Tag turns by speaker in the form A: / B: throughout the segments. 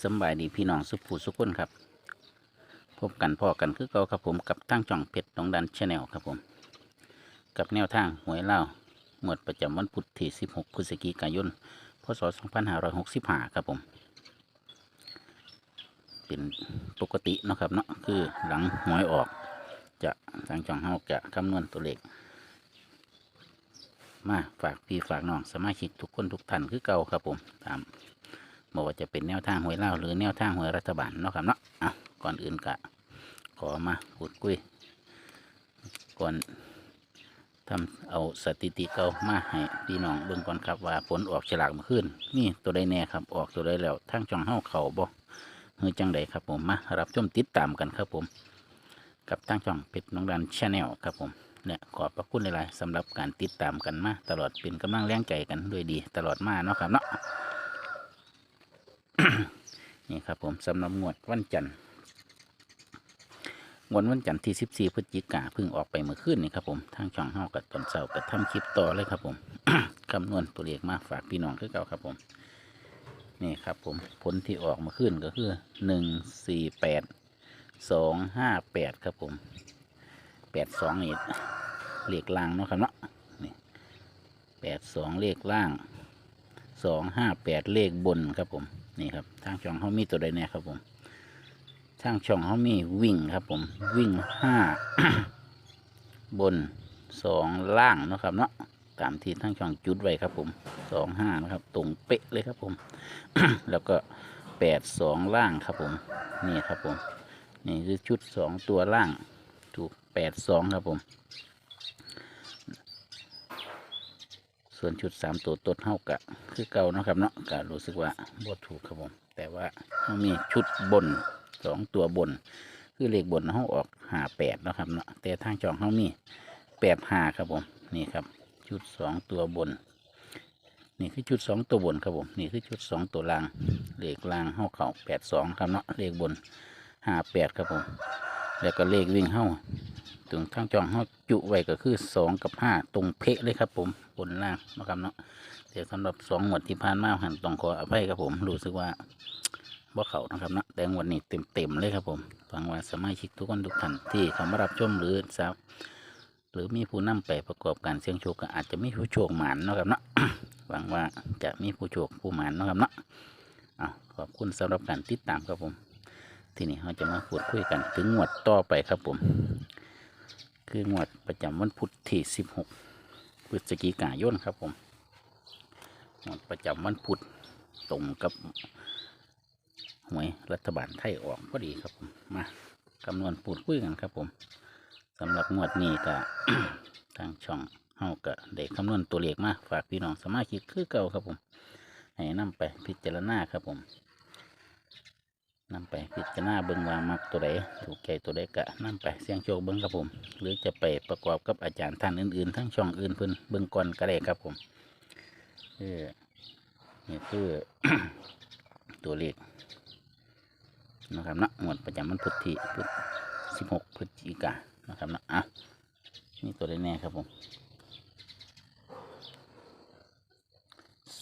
A: สบายดีพี่น้องสุภูสุขคนครับ พบกันพ่อกันคือเก่าครับผมกับตั้งจ่องเพชรตองดันชาแนลครับผม กับแนวทางหวยเล่าหมวดประจำวันพุธที่ 16 พฤศจิกายน พศ 2565 ครับผม เป็นปกตินะครับเนาะคือหลังหวยออก จะทางจ่องเฮาจะคำนวณตัวเลขมาฝากพี่ฝากน้องสมาชิกทุกคนทุกท่านคือเก่าครับผมตาม บอกว่าจะเป็นแนวทางหวยเล่าหรือแนวทางหวยรัฐบาลเนาะครับเนาะอะก่อนอื่นกะขอมาพูดคุยก่อนทำเอาสถิติเก่ามาให้พี่น้องเบิ่งก่อนครับว่าผลออกฉลากมาขึ้นนี่ตัวใดแน่ครับออกตัวใดแล้วทางช่องเฮาเขาบ่เฮือจังใดครับผมมารับชมติดตามกันครับผม กับทางช่องเพชรน้องดันชาแนลครับผมเนี่ยขอบพระคุณหลายๆสำหรับการติดตามกันมาตลอดเป็นกำลังแรงใจกันด้วยดีตลอดมาเนาะครับเนาะ นี่ครับผมสำหรับงวดวันจันทร์งวดวันจันทร์ที่ 14 พฤศจิกาเพิ่งออกไปเมื่อคืนนี่ครับผมทางช่องเฮากับตอนเช้ากับทำคลิปต่อเลยครับผมคำนวณตัวเลขมาฝากพี่น้องคือเก่าครับผม นี่ครับผมผลที่ออกมื่อคืนก็คือ 1 4 8 2 5 8 ครับผมแปดสองนี่เลขล่างเนาะครับเนาะนี่แปดสองเลขล่างสองห้าแปดเลขบนครับผม นี่ครับทางช่องเขามีตัวใดแน่ครับผมทางช่องเขามีวิ่งครับผมวิ่งห้าบนสองล่างนะครับเนาะตามที่ทางช่องจุดไว้ครับผมสองห้านะครับ ตรงเป๊ะเลยครับผม แล้วก็แปดสองล่างครับผม นี่ครับผม นี่คือชุดสองตัวล่าง ถูกแปดสองครับผม ส่วนชุดสามตัวต้นเท่ากับคือเก่านะครับเนาะก็รู้สึกว่าบ่ถูกครับผม แต่ว่าเขามีชุดบนสองตัวบน คือเลขบนเขาออกหาแปดนะครับเนาะแต่ทางจองเขามีแปดหาครับผมนี่ครับ ชุดสองตัวบน นี่คือชุดสองตัวบนครับผมนี่คือชุดสองตัวล่างเลขล่างเขาเข่าแปดสองครับเนาะเลขบนหาแปดครับผม แล้วก็เลขวิ่งเข้าถึงทางจองเข้าจุไว้ก็คือสองกับห้าตรงเพะเลยครับ ผมบนล่างนะครับเนาะเดี๋ยวสำหรับสองหมวดที่ผ่านมาหันต้องขออภัยครับผมรู้สึกว่าบ่เขานะครับเนาะแต่งวันนี้เต็มเต็มๆเลยครับผมฟังว่าสมาชิกทุกคนทุกท่านที่เขามารับชมหรือทราบหรือมีผู้นำไปประกอบการเสี่ยงโชคก็อาจจะมีผู้โชคหมานนะครับเนาะหวังว่าจะมีผู้โชคผู้หมานนะครับเนาะขอบคุณสำหรับการติดตามครับผม ทีนี้เราจะมาพูดคุยกันถึงงวดต่อไปครับผม คืองวดประจำวันพุธที่16พฤศจิกายนครับผมงวดประจำวันพุธตรงกับหวยรัฐบาลไทยออกพอดีครับผมมาคำนวณพูดคุยกันครับผมสำหรับงวดนี้ก็ทางช่องเฮาก็ได้คำนวณตัวเลขมาฝากพี่น้องสมาชิกคือเก่าครับผมให้นำไปพิจารณาครับผม นำไปพิจารณาเบิ้งว่ามักตัวใดถูกใจตัวใดกะนำไปเสี่ยงโชคเบิ้งครับผม หรือจะไปประกอบกับอาจารย์ท่านอื่นๆ ทั้งช่องอื่นเพิ่นเบิ้งก่อนก็ได้ครับผมเออนี่คือตัวเลขนะครับนะงวดประจำวันพุธที่พุธสิบหกพฤศจิกานะครับนะอะนี่ตัวใดแน่ครับผม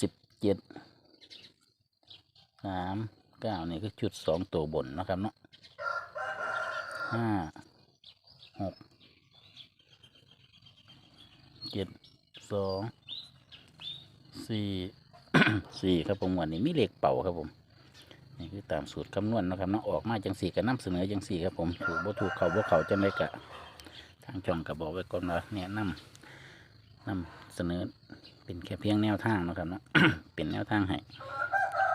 A: สิบเจ็ดสาม เก้านี่คือชุดสองตัวบนนะครับเนาะห้าหกเจ็ดสองสี่สี่ครับผมวันนี้มีเลขเป่าครับผมนี่คือตามสูตรคำนวณนะครับเนาะออกมาจังสี่ก็นำเสนอจังสี่ครับผมถูกบ่ถูกเขาบ่เขาจังไรกะทางช่องก็บอกไว้ก่อนว่าเนี่ยนำนำเสนอเป็นแค่เพียงแนวทางนะครับเนาะเป็นแนวทางให้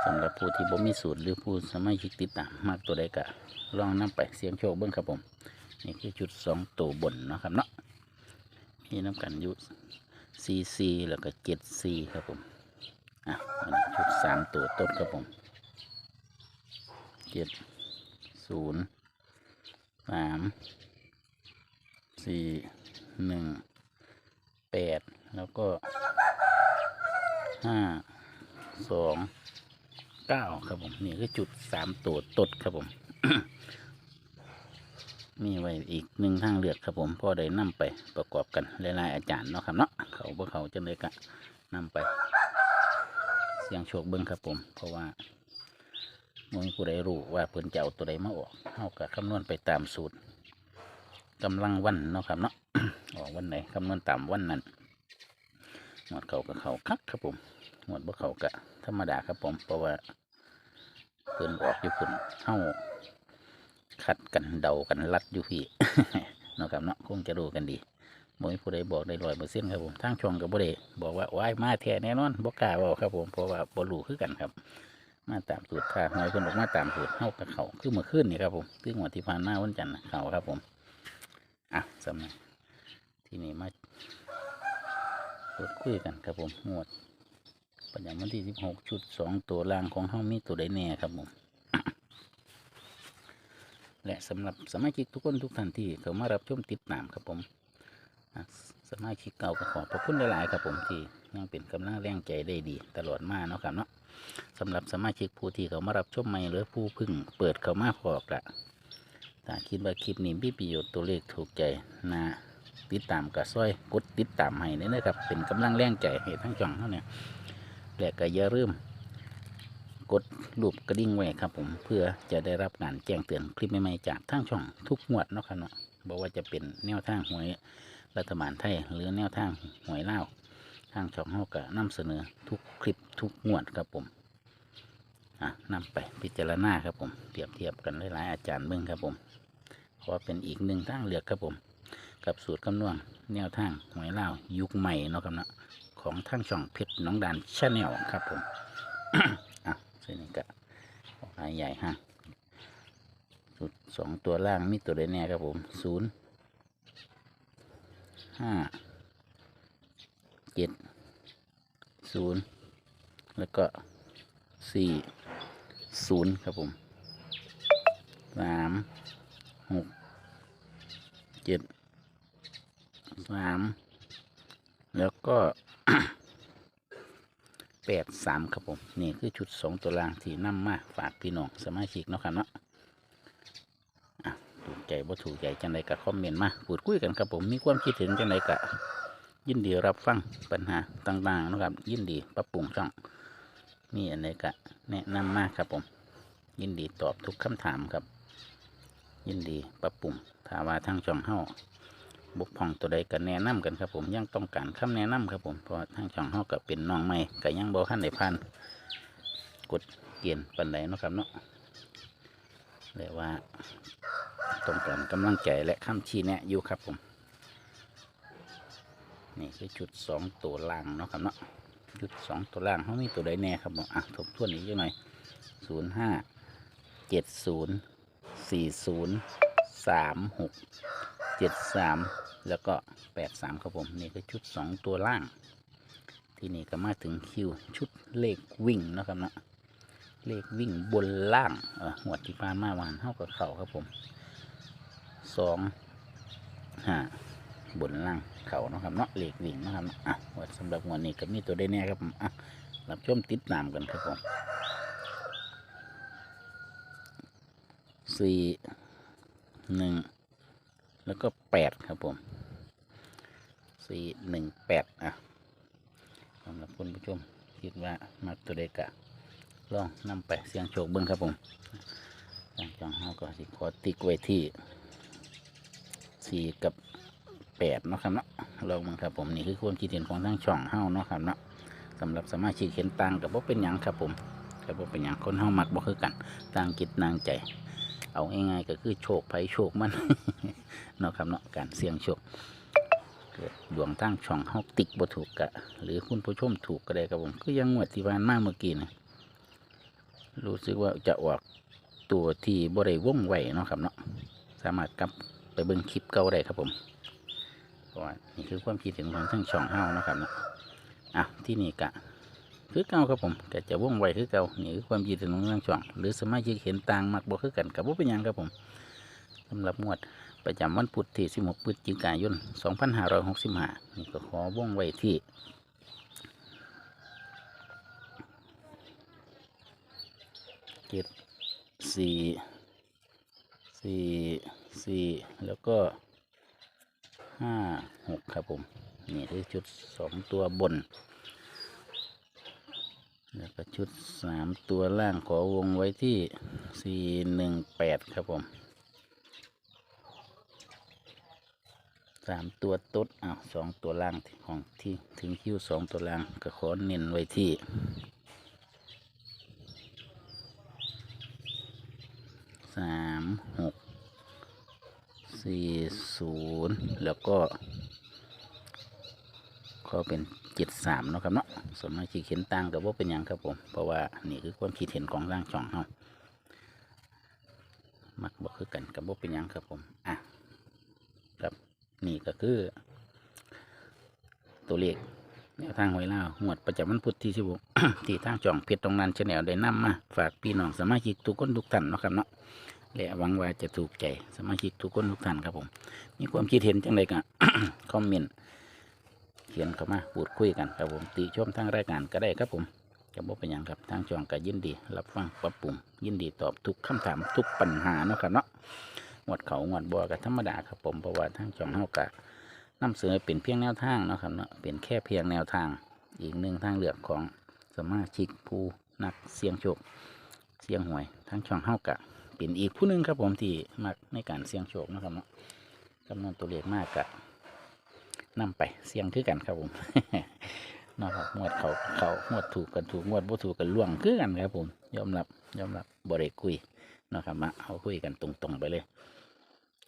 A: สำหรับผู้ที่บ่มีสูตรหรือผู้สมัยชิกติดตามมากตัวใดก็ลองนำไปเสียงโชคเบิ้งครับผม นี่คือจุดสองตัวบนเนาะครับเนาะมีน้ำกันอยุซีซีแล้วก็เจ็ดซีครับผมอะชุดสามตัวต้นครับผมเจ็ดศูนย์สามสี่หนึ่งแปดแล้วก็ห้าสอง เก้าครับผมนี่คือจุดสามตัวตดครับผมมีไว้อีกหนึ่งทางเลือกครับผมพ่อได้นำไปประกอบกันหลายๆอาจารย์เนาะครับเนาะเขาบ่เขาจะเลยกะนำไป เสียงโชคเบิ้งครับผม เพราะว่าบ่มีผู้ใดรู้ว่าเพิ่นจะเอาตัวใดมาออกเฮาก็คำนวณไปตามสูตรกำลังวันเนาะครับเนาะออกวันไหนคำนวณตามวันนั้นหมดเขากับเขาคักครับผม หมวดบ่เขากะ ธรรมดาครับผมเพราะว่าเพิ่นออกอยู่พุ่นเฮาคัดกันเดากันลัดอยู่พี่เนาะครับเนาะคงจะรู้กันดีบ่มีผู้ใดบอกได้ร้อยเปอร์เซ็นต์ครับผมทางช่องกับบ่ได้บอกว่าว้ายมาแท้แน่นอนบ่กล้าบอกครับผมเพราะว่าบ่รู้คือกันครับ มาตามสูตรถ้าหอยเพิ่นออกมาตามสูตรเฮากับเขาคือเมื่อคืนนี่ครับผมซึ่งวันที่ผ่านมาวันจันทร์เขาครับผมอะสำหรับที่นี่มาพูดคุยกันครับผมงวด ปัญญาวันที่สิบหกชุดสองตัวล่างของเฮามีตัวใดแน่ครับผมและสำหรับสมาชิกทุกคนทุกท่านที่เข้ามารับชมติดตามครับผมสมาชิกเก่าก็ขอบพระคุณหลายๆครับผมที่ยังเป็นกำลังแรงใจได้ดี ตลอดมาเนาะครับเนาะสำหรับสมาชิกผู้ที่เขามารับชมใหม่หรือผู้พึ่งเปิดเขามาพอกละถ้าคิดว่าคลิปนี้มีประโยชน์ตัวเลขถูกใจนะติดตามกระซ้อยกดติดตามให้เนี่ยนะครับเป็นกำลังแรงใจให้ทั้งช่องเขาเนี่ย และก็อย่าลืมกดรูปกระดิ่งไว้ครับผมเพื่อจะได้รับการแจ้งเตือนคลิปใหม่ๆจากทั้งช่องทุกงวดเนาะครับเนาะบอกว่าจะเป็นแนวทางหวยรัฐบาลไทย หรือแนวทางหวยเล่าทางช่องเฮาก็นำเสนอทุกคลิปทุกงวดครับผมอะนำไปพิจารณาครับผมเปรียบเทียบกันหลายๆอาจารย์เบิ่งครับผมเพราะว่าเป็นอีกหนึ่งทางเลือกครับผม กับสูตรคำนวณแนวทางหวยเล่ายุคใหม่เนาะครับเนาะ ของทางช่องเพชรน้องดานชาแนลครับผม อะเส้นนี้ก็ลายใหญ่ฮะสูตรสองตัวล่างมีตัวใดแน่ครับผมศูนย์ห้าเจ็ดศูนย์แล้วก็สี่ศูนย์ครับผมสามหกเจ็ดสามแล้วก็ แปดสามครับผม นี่คือชุดสองตัวล่างที่นำมาฝากพี่น้องสมาชิกเนาะครับเนาะอะถูกใจบ่ถูกใจจังไดก็คอมเมนต์มาพูดคุยกันครับผมมีความคิดเห็นจังไดก็ยินดีรับฟังปัญหาต่างๆนะครับ ยินดีปรับปรุงช่อง มีอะไรก็แนะนำมากครับผม ยินดีตอบทุกคำถามครับ ยินดีปรับปรุงถ้าว่าทางช่องเฮา บุกพร่องตัวใดก็แนะนำกันครับผมยังต้องการคำแนะนำครับผมเพราะทางช่องเฮาก็เป็นน้องใหม่ก็ยังบ่ทันได้ผ่านกดเกณฑ์ปันใดเนาะครับเนาะแต่ว่าต้องการกำลังใจและคำชี้แนะอยู่ครับผม นี่คือชุดสองตัวล่างเนาะครับเนาะชุดสองตัวล่างเขามีตัวใดแน่ครับผมอะทบทวนอีกจังหน่อยศูนย์ห้าเจ็ดศูนย์สี่ศูนย์สามหกเจ็ดสาม แล้วก็แปดสามครับผมนี่คือชุดสองตัวล่าง ที่นี่ก็มาถึงคิวชุดเลขวิ่งนะครับเนาะเลขวิ่งบนล่างเออหัวดที่ผ่านมาวานเท่ากับเข่าครับผมสองห้าบนล่างเข่านะครับเนาะเล็กวิ่งนะครับอะว่าสำหรับวันนี้ก็มีตัวได้แน่ครับผมอะรับชมติดตามกันครับผมสี่หนึ่ง แล้วก็แปดครับผมสี่หนึ่งแปดอะสำหรับคุณผู้ชมคิดว่ามาตัวเด็กะลองนำไปเสียงโชคเบิ้งครับผมทางจังเฮาก็สิขอติ๊กไว้ที่สี่กับแปดเนาะครับเนาะลองมันครับผมนี่คือความคิดเห็นของทั้งช่องเฮาเนาะครับเนาะสำหรับสมาชิกเห็นต่างกับว่าเป็นหยังครับผมกับว่าเป็นหยังคนเฮามักบ่คือกันต่างจิตต่างใจ เอาง่ายๆก็คือโชคไผโชคมันเนาะครับเนาะการเสี่ยงโชคเกิดดวงตั้งช่องเฮาติกบ่ถูกกะ หรือคุณผู้ชมถูกก็ได้ครับผมก็ยังงวดที่ผ่านมาเมื่อกี้นะรู้สึกว่าจะออกตัวที่บ่ได้ว่องไวเนาะครับเนาะสามารถกลับไปเบิ่งคลิปเก่าได้ครับผมเพราะว่านี่คือความคิดเห็นของทั้งช่องเฮานะครับเนาะอะที่นี่กะ คือเก่าครับผมก็จะว่องไวคือเก่านี่คือความคิดเห็นของทั้งช่อง หรือสมาชิกเห็นต่างมักบ่คือกันกับบ่เป็นยังครับผมสำหรับงวดประจำวันพุธที่ 16พฤศจิกายน 2565 นี่ก็ขอว่องไวที่เจ็ดสี่สี่สี่แล้วก็ห้าหกครับผม นี่คือชุดสองตัวบน แล้วก็ชุดสามตัวล่างขอวงไว้ที่สี่หนึ่งแปดครับผมสามตัวต๊ดอ้าวสองตัวล่างของที่ถึงคิวสองตัวล่างก็ขอเน้นไว้ที่สามหกสี่ศูนย์แล้วก็ ก็เป็นเจ็ดสามเนาะครับเนาะส่วนมากที่เขียนต่างกับว่าเป็นยังครับผมเพราะว่านี่คือความคิดเห็นของร่างช่องเฮามักบอกคือกันกับว่าเป็นยังครับผมอะครับนี่ก็คือ ตัวเลขแนวทางหวยเล่าวงวดประจำวันพุธที่สิบหกที่ทางจ่องเพชรตรงนั้นชแนลได้นำมา ฝากพี่น้องสมาชิกทุกคนทุกท่านเนาะครับเนาะและหวังว่าจะถูกใจสมาชิกทุกคนทุกท่านครับผม มีความคิดเห็นจังไดก็คอมเมนต์ ขียนเข้ามาพูดคุยกันครับผมติชมทางรายการก็ได้ครับผมจะบอกเป็นหยังครับทางช่องก็ยินดี รับฟังปรับปรุงยินดีตอบทุกคำถามทุกปัญหาเนาะครับเนาะงวดเขางวดบัวก็ธรรมดาครับผมเพราะว่าทางช่องเฮากะนำเสนอเป็นเพียงแนวทางเนาะครับเนาะเป็นแค่เพียงแนวทาง อีกหนึ่งทางเลือกของสมาชิกผู้นักเสี่ยงโชคเสี่ยงหวยทางช่องเฮากะเป็นอีกผู้หนึ่งครับผมที่มักในการเสี่ยงโชคเนาะครับเนาะจำนวนตัวเลขมากกะ นำไปเสียงคือกันครับผมเนาะครับงวดเขาเขางวดถูกกันถูกงวดบ่ถูกกันล่วงคือกันครับผมยอมรับยอมรับบริคุยเนาะครับมาเอาคุยกันตรงๆไปเลย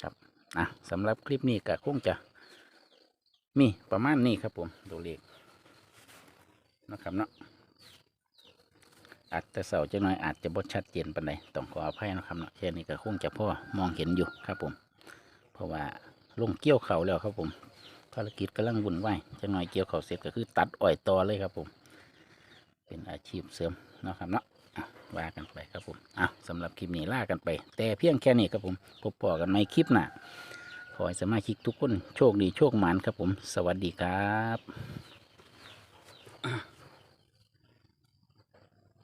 A: ครับอะสำหรับคลิปนี้ก็คงจะมีประมาณนี้ครับผมตัวเลขเนาะครับเนาะอาจจะเสาจะน้อยอาจจะบ่ชัดเจนปานใดต้องขออภัยเนาะครับเนาะแค่นี้ก็คงจะพ่อมองเห็นอยู่ครับผม เพราะว่าลงเกี่ยวเขาแล้วครับผม ภารกิจกำลังวุ่นวายจะหน่อยเกี่ยวเขาวเสร็จก็คือตัดอ้อยต่อเลยครับผม เป็นอาชีพเสริมนะครับเนาะว่ากันไปครับผมอะสำหรับคลิปนี้ล่ากันไป แต่เพียงแค่นี้ครับผมพบปอกันในคลิปหน้าขอให้สมาชิกทุกคนโชคดีโชคหมานครับผม สวัสดีครับ